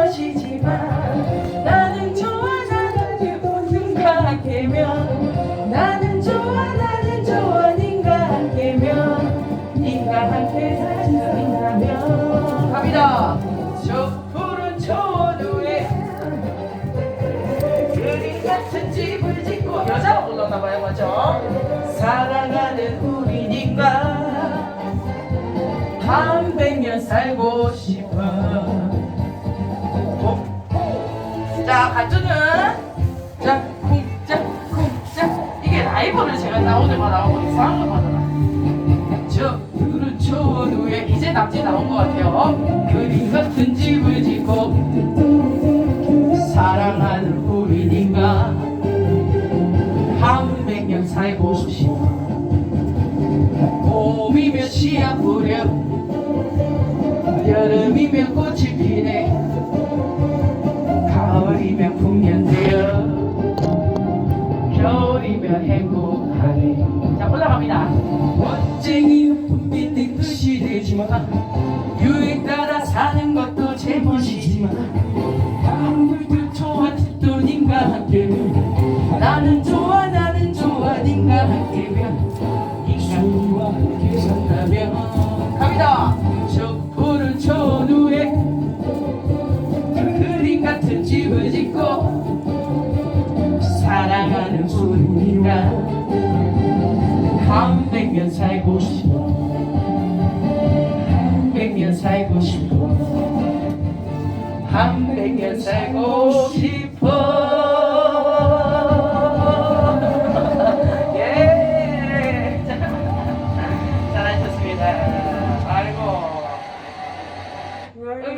것이지만 나는 좋아 나는 누군가 함께면 나는 좋아 나는 좋아 네가 함께면 네가 함께 살아가면 갑니다 저 푸른 초원에 그림 같은 집을 짓고 여자가 불렀나봐요 맞죠? 사랑하는 우리 님과 한 백년 살고 싶어 어? 자 가주는 자 쿵짝 쿵짝 이게 라이브를 제가 나오자마자 나오고 이상한 거 받아라. 저 초원 위에 이제 남지 나온 것 같아요. 그림 같은 집을 짓고 사랑하는 우리 님과 한 백년 살고 싶어 봄이면 씨앗 뿌려? 여름이면 꽃이 피네 자 올라갑니다. 멋쟁이는 붐비는 뜻이 되지만 유행 따라 사는 것도 제멋이지만 아무도 좋아 또 님과 함께면 나는 좋아 나는 좋아 님과 함께면 인간과 함께 산다면. 갑니다. 저 푸른 초원에 그림 같은 집을 짓고 사랑하는 우리가 살고 싶어 100년 살고 싶어 100년 살고. 싶어 잘하셨습니다. 아이고.